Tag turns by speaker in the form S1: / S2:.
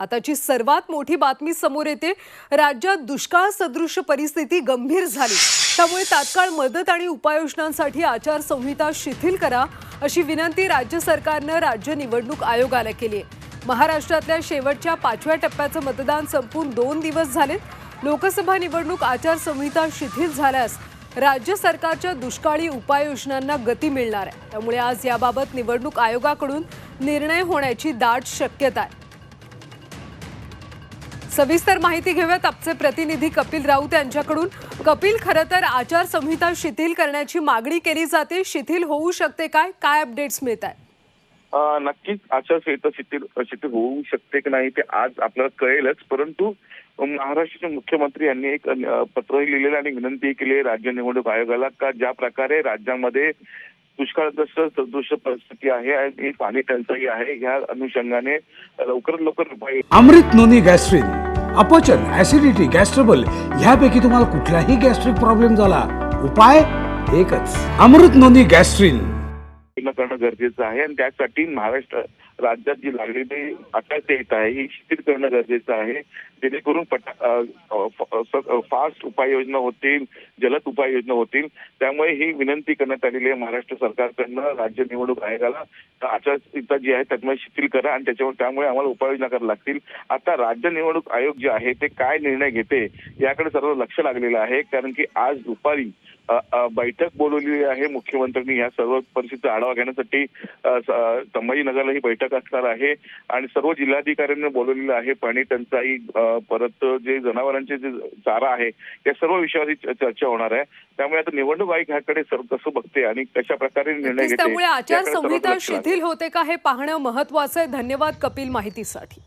S1: आताची सर्वात मोठी बातमी समोर येते. राज्यात दुष्काळ सदृश परिस्थिती गंभीर झाली. त्यामुळे तात्काळ मदत आणि उपाययोजनांसाठी आचारसंहिता शिथिल करा अशी विनंती राज्य सरकारनं राज्य निवडणूक आयोगाला केली आहे महाराष्ट्रातल्या शेवटच्या पाचव्या टप्प्याचं मतदान संपून दोन दिवस झालेत. लोकसभा निवडणूक आचारसंहिता शिथिल झाल्यास राज्य सरकारच्या दुष्काळी उपाययोजनांना गती मिळणार आहे. त्यामुळे आज याबाबत निवडणूक आयोगाकडून निर्णय होण्याची दाट शक्यता आहे. सविस्तर माहिती घेऊयात. आमचे प्रतिनिधी कपिल राऊत यांच्याकडून. कपिल खरं तर आचारसंहिता शिथिल करण्याची मागणी केली जाते. शिथिल होऊ शकते काय? काय अपडेट्स मिळत आहेत?
S2: नक्कीच आचारसंहिता शिथिल शिथिल होऊ शकते की नाही ते आज आपल्याला कळेलच. परंतु महाराष्ट्राचे मुख्यमंत्री यांनी एक पत्रही लिहिलेलं आणि विनंती केली आहे राज्य निवडणूक आयोगाला का ज्या प्रकारे राज्यामध्ये दुष्काळग्रस्त सदृश परिस्थिती आहे आणि पाणी टंचाई आहे या अनुषंगाने लवकरात लवकर उपाय
S3: अमृत नोनी गॅस्ट्रिन अपचन ऍसिडिटी गॅस्ट्रबल ह्यापैकी तुम्हाला कुठलाही गॅस्ट्रिक प्रॉब्लेम झाला. उपाय एकच अमृत नोंदी गॅस्ट्रिन.
S2: करणं गरजेचं आहे आणि त्यासाठी महाराष्ट्र राज्यात जी लागलेली आचारसंहिता आहे ही शिथिल करणं गरजेचं आहे. जेणेकरून पटा- फास्ट उपाययोजना होतील जलद उपाययोजना होतील. त्यामुळे ही विनंती करण्यात आलेली आहे महाराष्ट्र सरकारकडनं राज्य निवडणूक आयोगाला. तर आचारसंहिता जी आहे त्यामुळे शिथिल करा आणि त्याच्यावर त्यामुळे आम्हाला उपाययोजना करायला लागतील. आता राज्य निवडणूक आयोग जे आहे ते काय निर्णय घेते याकडे सर्व लक्ष लागलेलं आहे. कारण की आज दुपारी बैठक बोलवलेली आहे मुख्यमंत्र्यांनी. या सर्व परिस्थितीचा आढावा घेण्यासाठी संभाजीनगरला ही बैठक असणार आहे आणि सर्व जिल्हाधिकाऱ्यांनी बोलवलेलं आहे पाणी टंचाई परत जे जनावरांचे जे चारा आहे या सर्व विषयावर ही चर्चा होणार आहे. त्यामुळे आता निवडणूक आयोग ह्याकडे सर्व कसं बघते आणि कशा प्रकारे निर्णय घेते
S1: त्यामुळे आचारसंहिता. शिथिल होते का हे पाहणं महत्वाचं आहे. धन्यवाद कपिल माहितीसाठी.